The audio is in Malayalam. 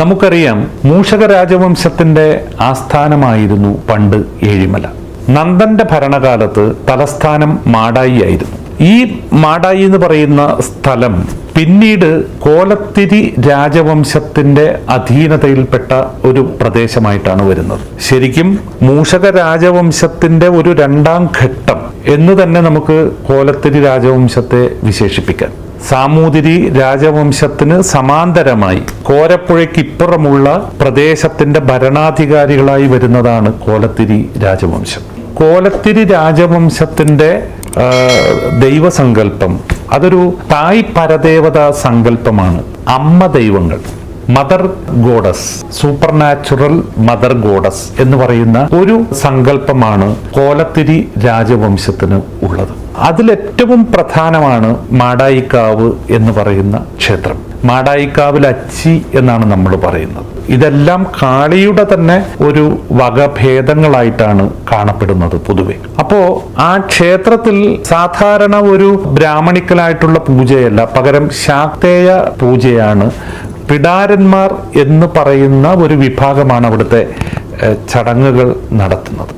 നമുക്കറിയാം മൂഷക രാജവംശത്തിന്റെ ആസ്ഥാനമായിരുന്നു പണ്ട് ഏഴിമല. നന്ദന്റെ ഭരണകാലത്ത് തലസ്ഥാനം മാടായി ആയിരുന്നു. ഈ മാടായി എന്ന് പറയുന്ന സ്ഥലം പിന്നീട് കോലത്തിരി രാജവംശത്തിന്റെ അധീനതയിൽപ്പെട്ട ഒരു പ്രദേശമായിട്ടാണ് വരുന്നത്. ശരിക്കും മൂഷക രാജവംശത്തിന്റെ ഒരു രണ്ടാം ഘട്ടം എന്ന് തന്നെ നമുക്ക് കോലത്തിരി രാജവംശത്തെ വിശേഷിപ്പിക്കാം. സാമൂതിരി രാജവംശത്തിന് സമാന്തരമായി കോരപ്പുഴയ്ക്കിപ്പുറമുള്ള പ്രദേശത്തിന്റെ ഭരണാധികാരികളായി വരുന്നതാണ് കോലത്തിരി രാജവംശം. കോലത്തിരി രാജവംശത്തിന്റെ ദൈവസങ്കല്പം അതൊരു തായ് പരദേവതാ സങ്കല്പമാണ്. അമ്മ ദൈവങ്ങൾ mother goddess supernatural mother goddess എന്ന് പറയുന്ന ഒരു സങ്കല്പമാണ് കോലത്തിരി രാജവംശത്തിന് ഉള്ളത്. അതിലേറ്റവും പ്രധാനമാണ് മാടായിക്കാവ് എന്ന് പറയുന്ന ക്ഷേത്രം. മാടായിക്കാവിൽ അച്ചി എന്നാണ് നമ്മൾ പറയുന്നത്. ഇതെല്ലാം കാളിയുടെ തന്നെ ഒരു വകഭേദങ്ങളായിട്ടാണ് കാണപ്പെടുന്നത് പൊതുവെ. അപ്പോ ആ ക്ഷേത്രത്തിൽ സാധാരണ ഒരു ബ്രാഹ്മണിക്കലായിട്ടുള്ള പൂജയല്ല പകരം ശാക്തേയ പൂജയാണ് പിടാരന്മാർ എന്ന് പറയുന്ന ഒരു വിഭാഗമാണ് അവിടുത്തെ ചടങ്ങുകൾ നടത്തുന്നത്.